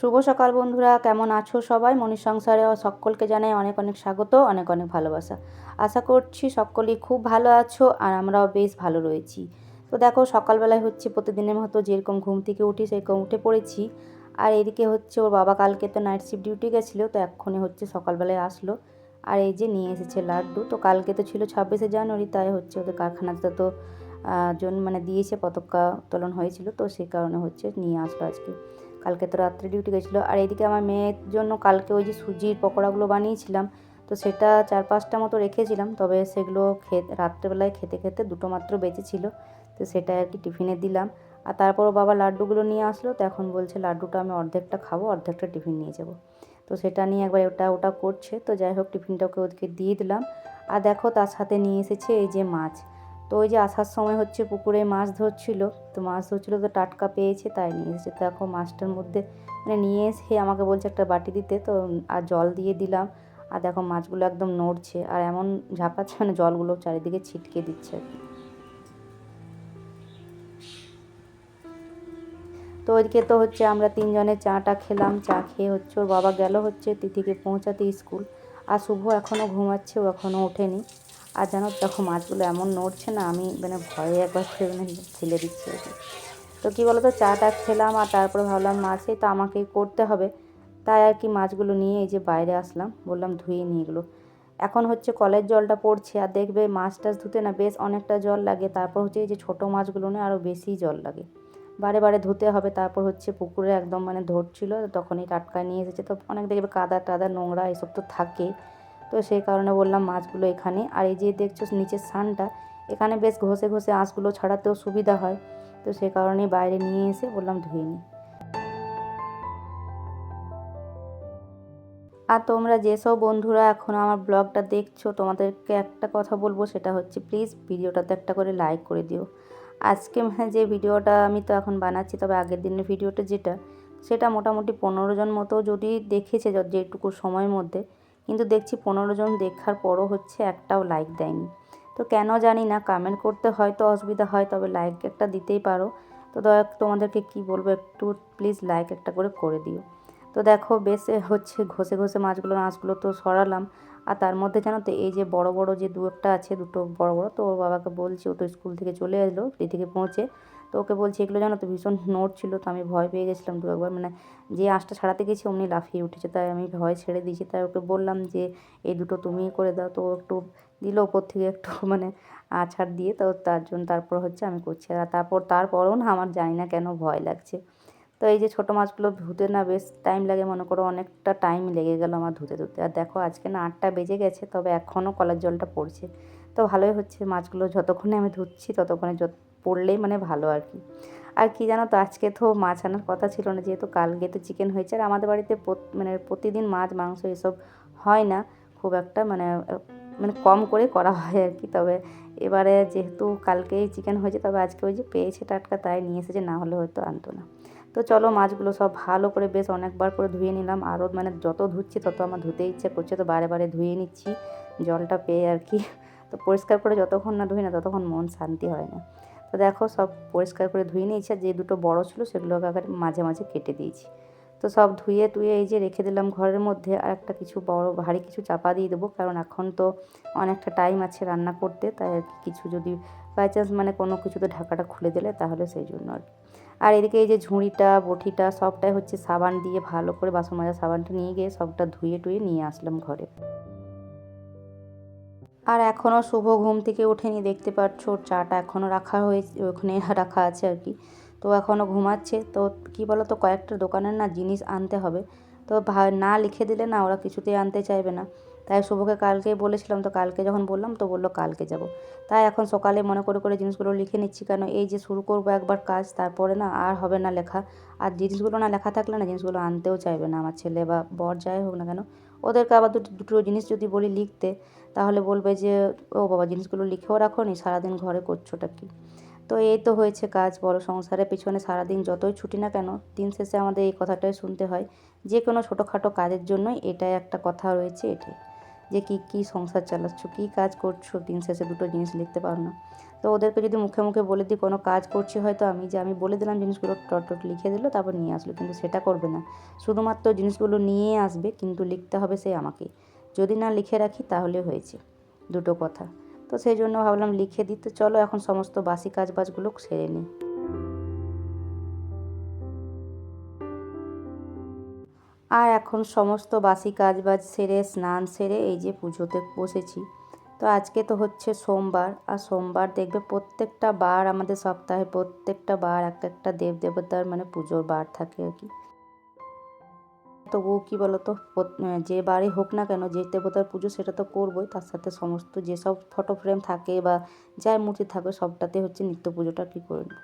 শুভ সকাল বন্ধুরা, কেমন আছো সবাই? মনির সংসারে সকলকে জানাই অনেক অনেক স্বাগত, অনেক অনেক ভালোবাসা। আশা করছি সকলেই খুব ভালো আছো আর আমরাও বেশ ভালো রয়েছি। তো দেখো, সকালবেলায় হচ্ছে প্রতিদিনের মতো যেরকম ঘুম থেকে উঠি, সেরকম উঠে পড়েছি। আর এদিকে হচ্ছে ওর বাবা কালকে তো নাইট শিফট ডিউটি গেছিল, তো এক্ষুনি হচ্ছে সকালবেলায় আসলো। আর এই যে নিয়ে এসেছে লাড্ডু, তো কালকে তো ছিল ছাব্বিশে জানুয়ারি, তাই হচ্ছে ওদের কারখানাতে তো জন মানে দিয়েছে পতাকা উত্তোলন হয়েছিল, তো সেই কারণে হচ্ছে নিয়ে আসলো আজকে। কালকে তো রাত্রে ডিউটি গেছিল। আর এদিকে আমার মেয়ের জন্য কালকে ওই যে সুজির পকোড়াগুলো বানিয়েছিলাম, তো সেটা চার পাঁচটা মতো রেখেছিলাম, তবে সেগুলো খেতে, রাত্রেবেলায় খেতে খেতে দুটো মাত্র বেঁচেছিল, তো সেটা আর কি টিফিনে দিলাম। আর তারপরও বাবা লাড্ডুগুলো নিয়ে আসলো, তো এখন বলছে, লাড্ডুটা আমি অর্ধেকটা খাব, অর্ধেকটা টিফিন নিয়ে যাব। তো সেটা নিয়ে একবার ওটা ওটা করছে, তো যাই হোক টিফিনটা ওকে ওদিকে দিয়ে দিলাম। আর দেখো তার সাথে নিয়ে এসেছে এই যে মাছ। তো ওই যে আসার সময় হচ্ছে পুকুরে মাছ ধরছিল, তো মাছ ধরছিল তো টাটকা পেয়েছে, তাই নিয়ে এসেছে তো এখন মাছটার মধ্যে মানে নিয়ে এসে আমাকে বলছে একটা বাটি দিতে, তো আর জল দিয়ে দিলাম, আর দেখো মাছগুলো একদম নড়ছে, আর এমন ঝাঁপাচ্ছে মানে জলগুলো চারিদিকে ছিটকে দিচ্ছে তো ওইদিকে তো হচ্ছে আমরা তিনজনে চাটা খেলাম, চা খেয়ে হচ্ছে ওর বাবা গেল হচ্ছে তিথিকে পৌঁছাতে স্কুল, আর শুভ এখনও ঘুমাচ্ছে, ও এখনও ওঠেনি। আর জানো, দেখো মাছগুলো এমন নড়ছে না, আমি মানে ভয়ে একবার ফেলে মানে ফেলে দিচ্ছি তো কী বলো তো চাটা খেলাম আর তারপরে ভাবলাম, মাছে তো আমাকেই করতে হবে। তাই আর কি মাছগুলো নিয়ে এই যে বাইরে আসলাম, বললাম ধুয়ে নিয়ে এগুলো। এখন হচ্ছে কলের জলটা পড়ছে, আর দেখবে মাছ টাছ ধুতে না বেশ অনেকটা জল লাগে, তারপর হচ্ছে এই যে ছোটো মাছগুলো নিয়ে আরও বেশি জল লাগে। বারে বারে ধুতে হবে, তারপর হচ্ছে পুকুরে একদম মানে ধরছিল, তখনই টাটকা নিয়ে এসেছে, তো অনেক দেখবে কাদা টাদা, নোংরা, এসব তো থাকে। তো সেই কারণে বললাম মাছগুলো এখানে। আর এই যে দেখছ নিচের সানটা এখানে বেশ ঘষে ঘষে আঁশগুলো ছাড়াতেও সুবিধা হয়। তো সেই কারণে বাইরে নিয়ে এসে বললাম ধুয়ে নিই। আর তোমরা যেসব বন্ধুরা এখন আমার ব্লগটা দেখছ, তোমাদেরকে একটা কথা বলব, সেটা হচ্ছে প্লিজ ভিডিওটাতে একটা করে লাইক করে দিও। আজকে মানে যে ভিডিওটা আমি তো এখন বানাচ্ছি, তবে আগের দিনের ভিডিওটা যেটা, সেটা মোটামুটি পনেরো জন মতো যদি দেখেছে যেটুকু সময়ের মধ্যে কিন্তু দেখছি পনেরো জন দেখার পরও হচ্ছে একটাও লাইক দেয়নি। তো কেন জানি না কমেন্ট করতে হয়তো অসুবিধা হয়, তবে লাইক একটা দিতেই পারো। তো দয়া তোমাদেরকে কি বলব, একটু প্লিজ লাইক একটা করে করে দিও। তো দেখো বেশ হচ্ছে ঘষে ঘষে মাছগুলো মাছগুলো তো সরালাম। আর তার মধ্যে জানো তো, এই যে বড় বড় যে দু একটা আছে, দুটো বড় বড়, তো ওর বাবাকে বলছি, ও তো স্কুল থেকে চলে এলো থেকে পৌঁছে। তো ওকে বলছি, এগুলো জানো তো, ভীষণ নোট ছিল, তো আমি ভয় পেয়ে গেছিলাম দু একবার। মানে যে আঁশটা ছাড়াতে গেছি, অমনি লাফিয়ে উঠেছে, তাই আমি ভয় ছেড়ে দিয়েছি। তাই ওকে বললাম যে, এই দুটো তুমি করে দাও। তো একটু দিল ওপর থেকে একটু মানে আছাড় দিয়ে, তো তার জন্য, তারপর হচ্ছে আমি করছি। আর তারপর, তারপরও না, আমার জানি না কেন ভয় লাগছে। তো এই যে ছোটো মাছগুলো ধুতে না, বেশ টাইম লাগে, মনে করো অনেকটা টাইম লেগে গেল আমার ধুতে ধুতে। আর দেখো, আজকে না আটটা বেজে গেছে, তবে এখনও কলার জলটা পড়ছে। তো ভালোই হচ্ছে মাছগুলো, যতক্ষণে আমি ধুচ্ছি, ততক্ষণে যত পড়লেই মানে ভালো আর কি। আর কি জানো তো, আজকে তো মাছ আনার কথা ছিল না, যেহেতু কালকে তো চিকেন হয়েছে, আর আমাদের বাড়িতে মানে প্রতিদিন মাছ, মাংস এসব হয় না, খুব একটা মানে মানে কম করে করা হয় আর কি। তবে এবারে যেহেতু কালকেই চিকেন হয়েছে, তবে আজকে ওই যে পেয়েছে টাটকা, তাই নিয়ে এসেছে, না হলে হয়তো আনতো না। তো চলো মাছগুলো সব ভালো করে বেশ অনেকবার করে ধুয়ে নিলাম, আরও মানে যত ধুচ্ছি তত আমার ধুতে ইচ্ছে করছে, তো বারে বারে ধুয়ে নিচ্ছি, জলটা পেয়ে আর কি। তো পরিষ্কার করে যতক্ষণ না ধুই না, ততক্ষণ মন শান্তি হয় না। তো দেখো সব পরিষ্কার করে ধুয়ে নিয়েছি, আর যে দুটো বড় ছিল সেগুলোকে আগে মাঝে মাঝে কেটে দিয়েছি। তো সব ধুয়ে টুয়ে এই যে রেখে দিলাম ঘরের মধ্যে, আর একটা কিছু বড় ভারী কিছু চাপা দিয়ে দেবো, কারণ এখন তো অনেকটা টাইম আছে রান্না করতে, তাই আর কিছু যদি বাই চান্স মানে কোনো কিছুতে ঢাকাটা খুলে দিলে তাহলে সেই জন্য আর আর এদিকে এই যে ঝুড়িটা, বটিটা সবটাই হচ্ছে সাবান দিয়ে ভালো করে বাসন মাজা সাবানটা নিয়ে গিয়ে সবটা ধুয়ে টুয়ে নিয়ে আসলাম ঘরে। আর এখনও শুভ ঘুম থেকে ওঠেনি, দেখতে পাচ্ছ ওর চাটা এখনও রাখা হয়েছে, ওখানে রাখা আছে আর কি। তো এখনও ঘুমাচ্ছে, তো কী বলো তো কয়েকটা দোকানের না জিনিস আনতে হবে। তো না লিখে দিলে না ওরা কিছুতেই আনতে চাইবে না। তাই শুভকে কালকেই বলেছিলাম, তো কালকে যখন বললাম, তো বলল কালকে যাব। তাই এখন সকালে মনে করে করে জিনিসগুলো লিখে নিচ্ছি, কেন এই যে শুরু করব একবার কাজ, তারপরে না আর হবে না লেখা। আর জিনিসগুলো না লেখা থাকলে না জিনিসগুলো আনতেও চাইবে না, আমার ছেলে বা বর যাই হোক না কেন। ওদেরকে আবার দুটো দুটো জিনিস যদি বলি লিখতে, তাহলে বলবে যে, ও বাবা, জিনিসগুলো লিখেও রাখো নি সারাদিন ঘরে করছোটা কি? তো এই তো হয়েছে কাজ, বড় সংসারের পিছনে সারাদিন যতই ছুটি না কেন, দিন শেষে আমাদের এই কথাটাই শুনতে হয়, যে কোনো ছোটোখাটো কাজের জন্যই এটাই একটা কথা রয়েছে এটাই, যে কী কী সংসার চালাচ্ছ, কী কাজ করছ, দিন শেষে দুটো জিনিস লিখতে পারো না। তো ওদেরকে যদি মুখে মুখে বলে দিই, কোনো কাজ করছি হয়তো আমি যে, আমি বলে দিলাম জিনিসগুলো টট টট লিখে দিল, তারপর নিয়ে আসলো। কিন্তু সেটা করবে না। শুধুমাত্র জিনিসগুলো নিয়ে আসবে, কিন্তু লিখতে হবে সে আমাকে। যদি না লিখে রাখি, তাহলে হয়েছে। দুটো কথা। তো সেই জন্য ভাবলাম লিখে দিতে চলো এখন সমস্ত বাসি কাজ বাজগুলো সেরে নিই। আর এখন সমস্ত বাসি কাজ বাজ সেরে, স্নান সেরে, এই যে পুজোতে বসেছি। তো আজকে তো হচ্ছে সোমবার, আর সোমবার দেখবে প্রত্যেকটা বার আমাদের সপ্তাহে প্রত্যেকটা বার এক একটা দেব দেবতার মানে পুজোর বার থাকে আর কি। তবুও কী বলতো যে বারে হোক না কেন যে দেবতার পুজো সেটা তো করবোই, তার সাথে সমস্ত যেসব ফটো ফ্রেম থাকে বা যার মূর্তি থাকবে সবটাতে হচ্ছে নিত্য পুজোটা কী করে নেব।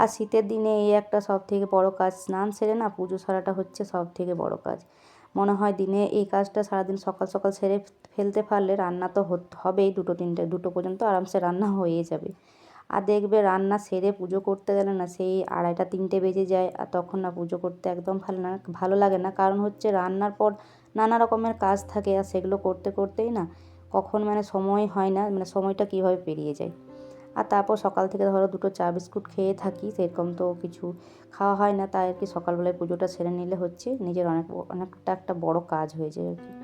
আর শীতের দিনে এই একটা সব থেকে বড় কাজ, স্নান সেরে না পুজো সারাটা হচ্ছে সব থেকে বড় কাজ। মনে হয় দিনে এই কাজটা সারাদিন সকাল সকাল সেরে ফেলতে পারলে রান্না তো হবেই দুটো তিনটে, দুটো পর্যন্ত আরামসে রান্না হয়ে যাবে। আর দেখবে রান্না সেরে পুজো করতে গেলে না সেই আড়াইটা, তিনটে বেজে যায়, আর তখন না পুজো করতে একদম ভালো না, ভালো লাগে না। কারণ হচ্ছে রান্নার পর নানা রকমের কাজ থাকে, আর সেগুলো করতে করতেই না কখন মানে সময় হয় না মানে সময়টা কীভাবে পেরিয়ে যায়। আর তারপর সকাল থেকে ধরো দুটো চা বিস্কুট খেয়ে থাকি, সেরকম তো কিছু খাওয়া হয় না, তাই আর কি সকালবেলায় পুজোটা সেরে নিলে হচ্ছে নিজের অনেক, অনেকটা একটা বড় কাজ হয়ে যায় আর কি।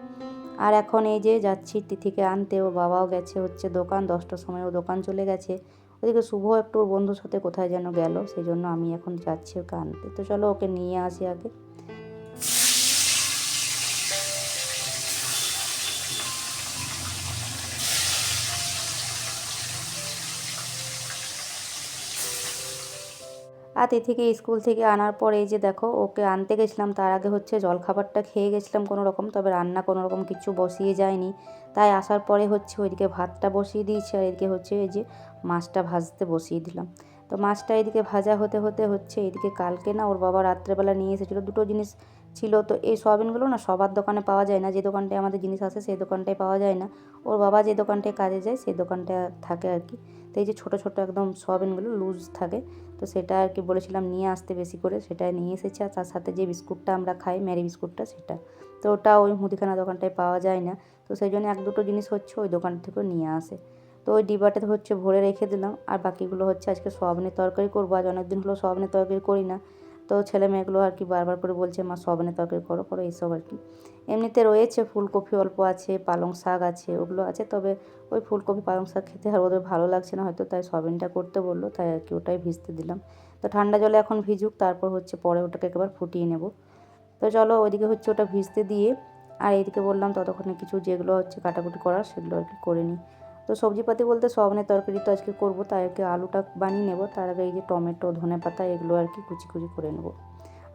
আর এখন এই যে যাচ্ছি তিথিকে আনতে, ও বাবাও গেছে হচ্ছে দোকান, দশটার সময় ও দোকান চলে গেছে। ওদিকে শুভ একটু ওর বন্ধুর সাথে কোথায় যেন গেল, সেই জন্য আমি এখন যাচ্ছি ওকে আনতে। তো চলো ওকে নিয়ে আসি আগে। আর থেকে স্কুল থেকে আনার পরে এই যে দেখো, ওকে আনতে গেছিলাম, তার আগে হচ্ছে জলখাবারটা খেয়ে গেছিলাম কোনো রকম, তবে রান্না কোনো রকম কিছু বসিয়ে যায়নি। তাই আসার পরে হচ্ছে ওইদিকে ভাতটা বসিয়ে দিয়েছি, আর এদিকে হচ্ছে এই যে মাছটা ভাজতে বসিয়ে দিলাম। তো মাছটা এদিকে ভাজা হতে হতে হচ্ছে এদিকে কালকে না ওর বাবা রাত্রেবেলা নিয়ে এসেছিল দুটো জিনিস ছিল। তো এই সয়াবিনগুলো না সবার দোকানে পাওয়া যায় না। যে দোকানটায় আমাদের জিনিস আসে সেই দোকানটায় পাওয়া যায় না। ওর বাবা যে দোকানটায় কাজে যায় সেই দোকানটা থাকে আর কি। তো এই যে ছোটো ছোটো একদম সয়াবিনগুলো লুজ থাকে। তো সেটা আর কি বলেছিলাম নিয়ে আসতে বেশি করে। সেটা নিয়ে এসেছে আর তার সাথে যে বিস্কুটটা আমরা খাই, ম্যারি বিস্কুটটা সেটা। তো ওটা ওই মুদিখানা দোকানটায় পাওয়া যায় না। তো সেই জন্য এক দুটো জিনিস হচ্ছে ওই দোকান থেকেও নিয়ে আসে। তো ওই ডিবাটাতে হচ্ছে ভরে রেখে দিলাম। আর বাকিগুলো হচ্ছে আজকে সয়াবিনের তরকারি করব। আজ অনেকদিন হলো সয়াবিনের তরকারি করি না। তো ছেলে মেয়েগুলো আর কি বারবার করে বলছে, মা সয়াবিনের তরকারি করো করো এইসব আর কি। এমনিতে রয়েছে ফুলকপি অল্প আছে, পালং শাক আছে, ওগুলো আছে, তবে ওই ফুলকপি, পালং শাক খেতে আর ওদের ভালো লাগছে না, হয়তো তাই সয়াবিনটা করতে বলল, তাই আর কি ওটাই ভিজতে দিলাম। তো ঠান্ডা জলে এখন ভিজুক, তারপর হচ্ছে পরে ওটাকে একবার ফুটিয়ে নেব। তো চলো ওইদিকে হচ্ছে ওটা ভিজতে দিয়ে, আর এইদিকে বললাম ততক্ষণে কিছু যেগুলো হচ্ছে কাটাকুটি করার সেগুলো আর কি করে নিই। তো সবজিপাতি বলতে সবনের তরকারি তো আজকে করব, তাই কি আলুটা বানিয়ে নেব, তার আগে এই যে টমেটো, ধনে পাতা এগুলো আর কি কুচি কুচি করে নেব।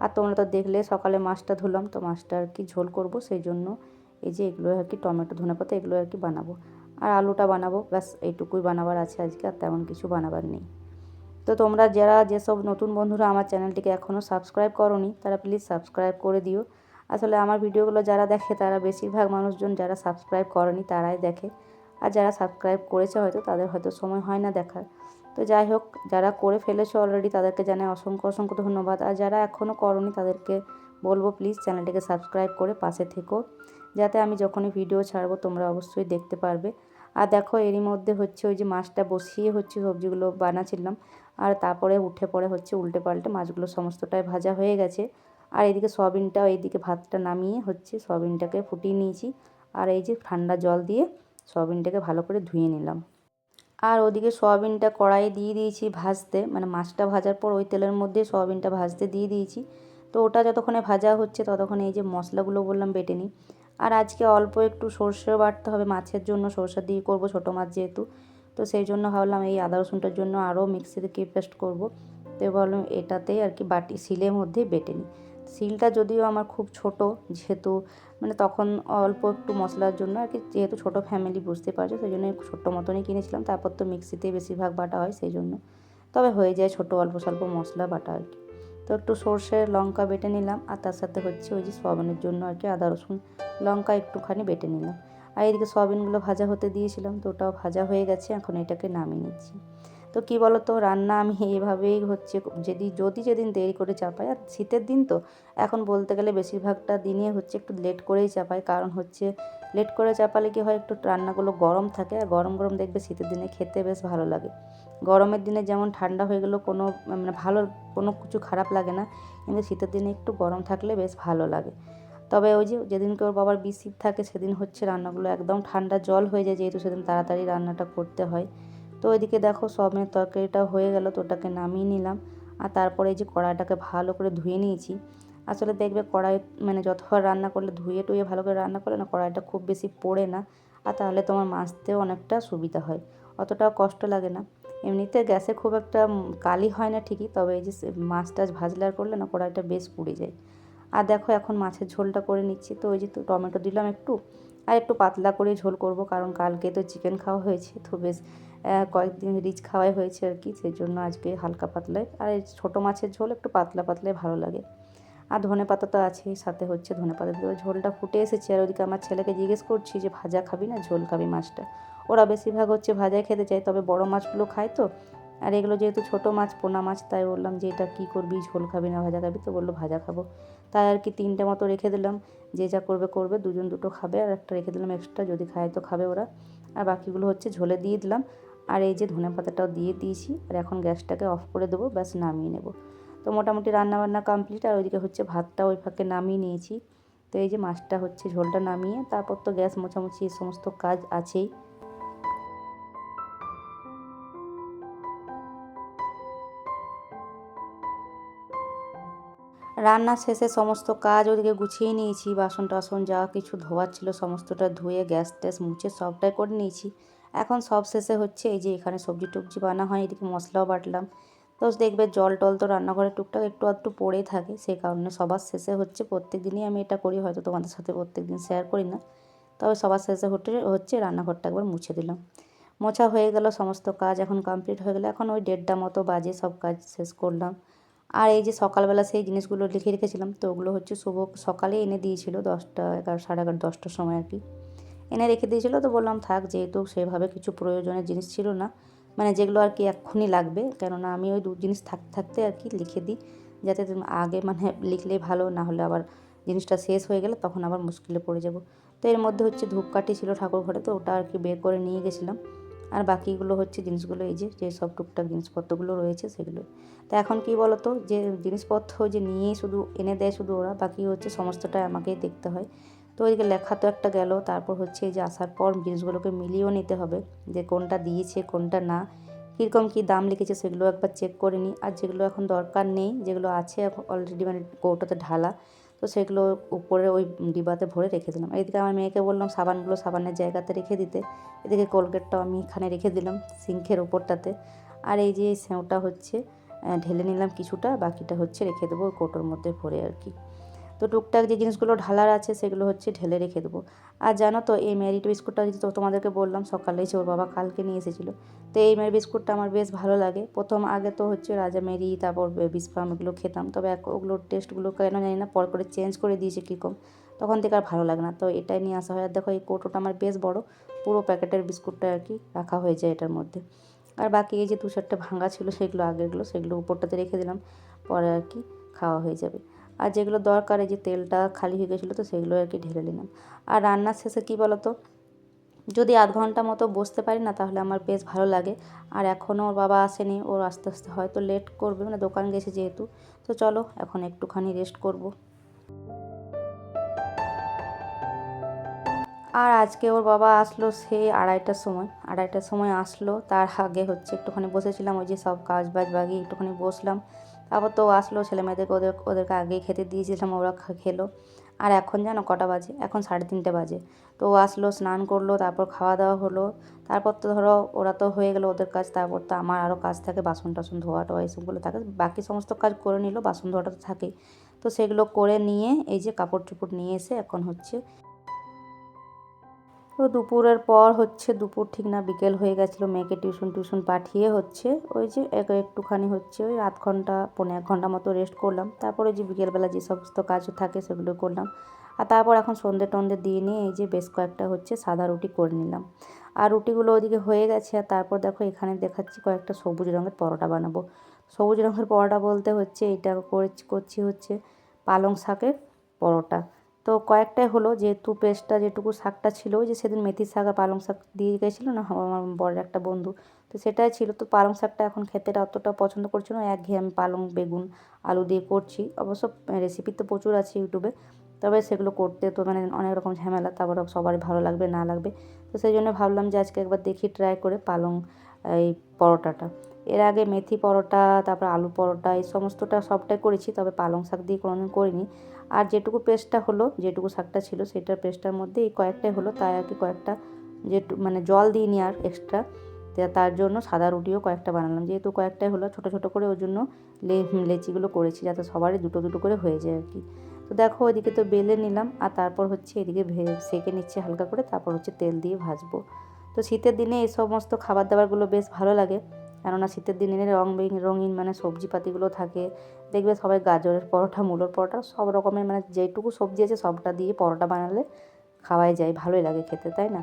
আর তোমরা তো দেখলে সকালে মাছটা ধুলাম, তো মাছটা আর কি ঝোল করব, সেই জন্য এই যে এগুলো আর কি টমেটো, ধনে পাতা এগুলো আর কি বানাবো। আর আলুটা বানাবো, ব্যাস এইটুকুই বানাবার আছে আজকে, আর তেমন কিছু বানাবার নেই। তো তোমরা যারা যেসব নতুন বন্ধুরা আমার চ্যানেলটিকে এখনও সাবস্ক্রাইব করনি, তারা প্লিজ সাবস্ক্রাইব করে দিও। আসলে আমার ভিডিওগুলো যারা দেখে, তারা বেশিরভাগ মানুষজন যারা সাবস্ক্রাইব করেনি, তারাই দেখে। আর যারা সাবস্ক্রাইব করেছে হয়তো তাদের হয়তো সময় হয় না দেখার। তো যাই হোক, যারা করে ফেলেছো অলরেডি তাদেরকে জানাই অসংখ্য অসংখ্য ধন্যবাদ। আর যারা এখনও করনি তাদেরকে বলব প্লিজ চ্যানেলটিকে সাবস্ক্রাইব করে পাশে থেকো। যাতে আমি যখনই ভিডিও ছাড়বো তোমরা অবশ্যই দেখতে পারবে। আর দেখো এরই মধ্যে হচ্ছে ওই যে মাছটা বসিয়ে হচ্ছে সবজিগুলো বানাচ্ছিলাম আর তারপরে উঠে পড়ে হচ্ছে উল্টে পাল্টে মাছগুলো সমস্তটাই ভাজা হয়ে গেছে। আর এদিকে সয়াবিনটা এইদিকে ভাতটা নামিয়ে হচ্ছে সয়াবিনটাকে ফুটিয়ে নিয়েছি। আর এই যে ঠান্ডা জল দিয়ে সয়াবিনটাকে ভালো করে ধুয়ে নিলাম। আর ওদিকে সয়াবিনটা কড়াইয়ে দিয়ে দিয়েছি ভাজতে মানে মাছটা ভাজার পর ওই তেলের মধ্যে সয়াবিনটা ভাজতে দিয়ে দিয়েছি। তো ওটা যতক্ষণে ভাজা হচ্ছে ততক্ষণে এই যে মশলাগুলো বললাম বেটে নিই। আর আজকে অল্প একটু সর্ষেও বাটতে হবে, মাছের জন্য সর্ষে দিয়ে করব ছোটো মাছ যেহেতু। তো সেই জন্য ভাবলাম এই আদা রসুনটার জন্য আরও মিক্সিতে কি পেস্ট করব। তো ভাবলাম এটাতেই আর কি বাটি, শিলের মধ্যেই বেটে নিই। শিলটা যদিও আমার খুব ছোট, যেহেতু মানে তখন অল্প একটু মশলার জন্য আর কি, যেহেতু ছোটো ফ্যামিলি বুঝতে পারছ, সেই জন্য ছোট্ট মতনই কিনেছিলাম। তারপর তো মিক্সিতে বেশিরভাগ বাটা হয় সেই জন্য। তবে হয়ে যায় ছোটো অল্প স্বল্প মশলা বাটা আর কি। তো একটু সর্ষে, লঙ্কা বেটে নিলাম, আর তার সাথে হচ্ছে ওই যে সয়াবিনের জন্য আর কি আদা, রসুন, লঙ্কা একটুখানি বেটে নিলাম। আর এদিকে সয়াবিনগুলো ভাজা হতে দিয়েছিলাম, তো ওটাও ভাজা হয়ে গেছে, এখন এটাকে নামিয়ে নিচ্ছি। তো কী বলো তো রান্না আমি এভাবেই হচ্ছে যদি যদি যেদিন দেরি করে চাপাই, আর শীতের দিন তো, এখন বলতে গেলে বেশিরভাগটা দিনে হচ্ছে একটু লেট করেই চাপাই, কারণ হচ্ছে লেট করে চাপালে কি হয়, একটু রান্নাগুলো গরম থাকে, আর গরম গরম দেখবে শীতের দিনে খেতে বেশ ভালো লাগে। গরমের দিনে যেমন ঠান্ডা হয়ে গেলেও কোনো মানে ভালো, কোনো কিছু খারাপ লাগে না, কিন্তু শীতের দিনে একটু গরম থাকলে বেশ ভালো লাগে। তবে ওই যে যেদিনকে ওর বাবার বিসিপ থাকে, সেদিন হচ্ছে রান্নাগুলো একদম ঠান্ডা জল হয়ে যায়, যেহেতু সেদিন তাড়াতাড়ি রান্নাটা করতে হয়। তো ওইদিকে দেখো সবের তরকারিটা হয়ে গেল, তো ওটাকে নামিয়ে নিলাম। আর তারপরে এই যে কড়াইটাকে ভালো করে ধুয়ে নিয়েছি। আসলে দেখবে কড়াই মানে যতবার রান্না করলে ধুয়ে টুয়ে ভালো করে রান্না করলে না, কড়াইটা খুব বেশি পড়ে না। আর তাহলে তোমার মাছতেও অনেকটা সুবিধা হয়, অতটাও কষ্ট লাগে না। এমনিতে গ্যাসে খুব একটা কালি হয় না ঠিকই, তবে এই যে মাছ টাছ ভাজলে আর করলে না, কড়াইটা বেশ পুড়ে যায়। আর দেখো এখন মাছের ঝোলটা করে নিচ্ছি, তো ওই যে টমেটো দিলাম একটু। আর একটু পাতলা করে ঝোল করব কারণ কালকে তো চিকেন খাওয়া হয়েছে তো বেশ কয়েকদিন রিচ খাওয়াই হয়েছে আর কি সেই জন্য আজকে হালকা পাতলায় আর এই ছোটো মাছের ঝোল একটু পাতলা পাতলায় ভালো লাগে। আর ধনে পাতা তো আছেই সাথে হচ্ছে ধনে পাতা দিয়ে ঝোলটা ফুটে এসেছে। আর ওদিকে আমার ছেলেকে জিজ্ঞেস করছি যে ভাজা খাবি না ঝোল খাবি মাছটা? ওরা বেশিরভাগ হচ্ছে ভাজাই খেতে চায় তবে বড় মাছগুলো খায় তো আর এগুলো যেহেতু ছোটো মাছ, পোনা মাছ, তাই বললাম যে এটা কী করবি? ঝোল খাবি না, ভাজা খাবি? তো বলল, ভাজা খাব। তাই আর কি তিনটে মতো রেখে দিলাম। যে যা করবে করবে। দুজন দুটো খাবে। আর একটা রেখে দিলাম এক্সট্রা যদি খায় তো খাবে ওরা। আর বাকিগুলো হচ্ছে ঝোলে দিয়ে দিলাম। আর এই যে ধনে পাতাটাও দিয়ে দিয়েছি। আর এখন গ্যাসটাকে অফ করে দেবো। ব্যাস, নামিয়ে নেব। তো মোটামুটি রান্নাবান্না কমপ্লিট আর ওইদিকে হচ্ছে ভাতটা ওই ফাঁকে নামিয়ে নিয়েছি। তো এই যে মাছটা হচ্ছে ঝোলটা নামিয়ে, তারপর তো গ্যাস মোছামুছি এই সমস্ত কাজ আছেই। রান্না শেষে সমস্ত কাজ ওদিকে গুছিয়ে নিয়েছি। বাসন টাসন যা কিছু ধোয়ার ছিল সমস্তটা ধুয়ে গ্যাস ট্যাস মুছে সবটাই করে নিয়েছি। এখন সব শেষে হচ্ছে এই যে এখানে সবজি টবজি বানা হয়, এদিকে মশলাও বাটলাম। তো দেখবে জল টল তো রান্নাঘরে টুকটাক একটু আধটু পড়েই থাকে সেই কারণে সবার শেষে হচ্ছে প্রত্যেক দিনই আমি এটা করি, হয়তো তোমাদের সাথে প্রত্যেক দিন শেয়ার করি না। তবে সবার শেষে হচ্ছে হচ্ছে রান্নাঘরটা একবার মুছে দিলাম। মোছা হয়ে গেল, সমস্ত কাজ এখন কমপ্লিট হয়ে গেলে। এখন ওই দেড়টা মতো বাজে সব কাজ শেষ করলাম। আর এই যে সকালবেলা সেই জিনিসগুলো লিখে রেখেছিলাম, তো ওগুলো হচ্ছে শুভ সকালে এনে দিয়েছিল দশটা এগারো, সাড়ে এগারো, দশটার সময় আর কি। এনে রেখে দিয়েছিলো, তো বললাম থাক যেহেতু সেভাবে কিছু প্রয়োজনের জিনিস ছিল না মানে যেগুলো আর কি এক্ষুনি লাগবে, কেননা আমি ওই দু জিনিস থাকতে থাকতে আর কি লিখে দিই, যাতে আগে মানে লিখলেই ভালো, না হলে আবার জিনিসটা শেষ হয়ে গেলে তখন আবার মুশকিলে পড়ে যাব। তো এর মধ্যে হচ্ছে ধূপকাঠি ছিল ঠাকুর ঘরে তো ওটা আর কি বের করে নিয়ে গেছিলাম। আর বাকিগুলো হচ্ছে জিনিসগুলো এই যে যে সব টুকটাক জিনিসপত্রগুলো রয়েছে সেগুলো। তা এখন কি বলতো? যে জিনিসপত্র যে নিয়েই শুধু এনে দেয় শুধু ওরা, বাকি হচ্ছে সমস্তটাই আমাকেই দেখতে হয়। তো ওইদিকে লেখা তো একটা গেল, তারপর হচ্ছে যে আসার পর জিনিসগুলোকে মিলিয়েও নিতে হবে, যে কোনটা দিয়েছে, কোনটা না। কীরকম কী দাম লিখেছে সেগুলো একবার চেক করে নিই। আর যেগুলো এখন দরকার নেই, যেগুলো আছে অলরেডি মানে কৌটোতে ঢালা তো সেগুলো উপরে ওই ডিবাতে ভরে রেখে দিলাম। এদিকে আমার মেয়েকে বললাম, সাবানগুলো সাবানের জায়গাতে রেখে দিতে। এদিকে কোলগেটটাও আমি এখানে রেখে দিলাম সিঙ্কের ওপরটাতে আর এই যে সেঁওটা হচ্ছে ঢেলে নিলাম কিছুটা, বাকিটা হচ্ছে রেখে দেবো কৌটোর মধ্যে ভরে আর কি। তো টুকটাক যে জিনিসগুলো ঢালার আছে সেগুলো হচ্ছে ঢেলে রেখে দেবো। আর জানো তো, এই ম্যারিট বিস্কুটটা তো তোমাদেরকে বললাম সকালেই যে ওর বাবা কালকে নিয়ে এসেছিল। তো এই ম্যারি বিস্কুটটা আমার বেশ ভালো লাগে। প্রথম আগে তো হচ্ছে রাজা মেরি তারপর বিস্পাম এগুলো খেতাম। তবে ওগুলোর টেস্টগুলো কেন জানি না, পর করে চেঞ্জ করে দিয়েছে কীরকম। তখন থেকে আর ভালো লাগে না। তো এটাই নিয়ে আসা হয়। আর দেখো, এই কৌটোটা আমার বেশ বড়। পুরো প্যাকেটের বিস্কুটটা আর কি রাখা হয়ে যায় এটার মধ্যে। আর বাকি এই যে দু চারটে ভাঙা ছিল সেগুলো আগেরগুলো, সেগুলো উপরটাতে রেখে দিলাম। পরে আর কি খাওয়া হয়ে যাবে। আর যেগুলো দরকার, এই যে তেলটা খালি হয়ে গেছিল তো সেগুলো আর কি ঢেলে নিলাম। আর রান্নার শেষে কী বলো তো যদি আধ ঘণ্টা মতো বসতে পারি না তাহলে আমার বেশ ভালো লাগে। আর এখনও ওর বাবা আসেনি, ওর আস্তে আস্তে হয়তো লেট করবে মানে দোকান গেছে যেহেতু। তো চলো, এখন একটুখানি রেস্ট করব। আর আজকে ওর বাবা আসলো সে আড়াইটার সময়। আড়াইটার সময় আসলো, তার আগে হচ্ছে একটুখানি বসেছিলাম, ওই যে সব কাজ বাজ বাগিয়ে একটুখানি বসলাম। তারপর তো আসলো ছেলে মেয়েদেরকে, ওদের, ওদেরকে আগেই খেতে দিয়েছিলাম, ওরা খেলো। আর এখন জানো কটা বাজে? এখন সাড়ে তিনটে বাজে। তো ও আসলো, স্নান করল, তারপর খাওয়া দাওয়া হলো। তারপর তো ধরো ওরা তো হয়ে গেলো ওদের কাজ, তারপর তো আমার আরও কাজ থাকে বাসন টাসন ধোয়া টোয়া এইসবগুলো থাকে। বাকি সমস্ত কাজ করে নিল, বাসন ধোয়াটা তো থাকেই। তো সেগুলো করে নিয়ে এই যে কাপড় চুপড় নিয়ে এসে এখন হচ্ছে তো দুপুরের পর হচ্ছে দুপুর ঠিক না, বিকেল হয়ে গেছিল, মেয়েকে টিউশন টিউশন পাঠিয়ে হচ্ছে ওই যে এক একটুখানি হচ্ছে ওই আধ ঘণ্টা পনেরো এক ঘণ্টা মতো রেস্ট করলাম। তারপরে যে বিকেলবেলা যে সমস্ত কাজ থাকে সেগুলো করলাম। আর তারপর এখন সন্ধে টন্ধে দিয়ে নিয়ে এই যে বেশ কয়েকটা হচ্ছে সাদা রুটি করে নিলাম। আর রুটিগুলো ওইদিকে হয়ে গেছে, আর তারপর দেখো এখানে দেখাচ্ছি কয়েকটা সবুজ রঙের পরোটা বানাবো। সবুজ রঙের পরোটা বলতে হচ্ছে এটা করছি হচ্ছে পালং শাকের পরোটা। তো কয়েকটাই হলো যেহেতু পেস্টটা যেটুকু শাকটা ছিল, ওই যে সেদিন মেথির শাক আর পালং শাক দিয়ে গেছিল না, আমার বড় একটা বন্ধু। তো সেটাই ছিল। তো পালং শাকটা এখন খেতে অতটা পছন্দ করছিল না একঘেয়ে আমি পালং, বেগুন, আলু দিয়ে করছি। অবশ্য রেসিপি তো প্রচুর আছে ইউটিউবে, তবে সেগুলো করতে তো মানে অনেক রকম ঝামেলা, তারপর সবারই ভালো লাগবে, না লাগবে। তো সেই জন্য ভাবলাম যে আজকে একবার দেখি ট্রাই করে পালং, এই পরোটাটা। এর আগে মেথি পরোটা, তারপর আলু পরোটা, এই সমস্তটা সবটাই করেছি, তবে পালং শাক দিয়ে কোনোদিন করিনি। আর যেটুকু পেস্টটা হলো, যেটুকু শাকটা ছিল সেটার পেস্টটার মধ্যে এই কয়েকটাই হলো, তাই আর কি কয়েকটা যেটু মানে জল দিইনি আর এক্সট্রা তার জন্য সাদা রুটিও কয়েকটা বানালাম। যেহেতু কয়েকটাই হলো, ছোটো ছোটো করে ওই জন্য লেচিগুলো করেছি যাতে সবারই দুটো দুটো করে হয়ে যায় আর কি। তো দেখো ওইদিকে তো বেলে নিলাম, আর তারপর হচ্ছে এদিকে সেকে নিচ্ছে হালকা করে, তারপর হচ্ছে তেল দিয়ে ভাজবো। তো শীতের দিনে এই সমস্ত খাবার দাবারগুলো বেশ ভালো লাগে, কেননা শীতের দিনে রং, রঙিন মানে সবজি পাতিগুলো থাকে দেখবে সবাই গাজরের পরোটা, মূলোর পরোটা, সব রকমের মানে যেটুকু সবজি আছে সবটা দিয়ে পরোটা বানালে খাওয়াই যায়, ভালোই লাগে খেতে, তাই না?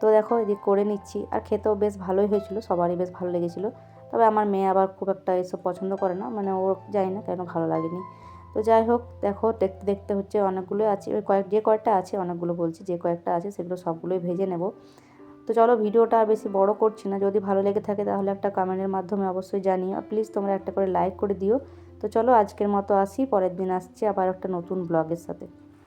তো দেখো এদিক করে নিচ্ছি। আর খেতেও বেশ ভালোই হয়েছিল, সবারই বেশ ভালো লেগেছিলো। তবে আমার মেয়ে আবার খুব একটা এসব পছন্দ করে না মানে ও জানি না কেন ভালো লাগেনি। তো যাই হোক, দেখো দেখতে দেখতে হচ্ছে অনেকগুলো আছে, ওই কয়েক, যে কয়েকটা আছে অনেকগুলো বলছি, যে কয়েকটা আছে সেগুলো সবগুলোই ভেজে নেব। তো চলো ভিডিওটা আর বেশি বড় করছি না, যদি ভালো লেগে থাকে তাহলে একটা কমেন্টের মাধ্যমে অবশ্যই জানিও। প্লিজ তোমরা একটা করে লাইক করে দিও। তো চলো আজকের মতো আসি পরের দিন আসছি আবার একটা নতুন ব্লগের সাথে।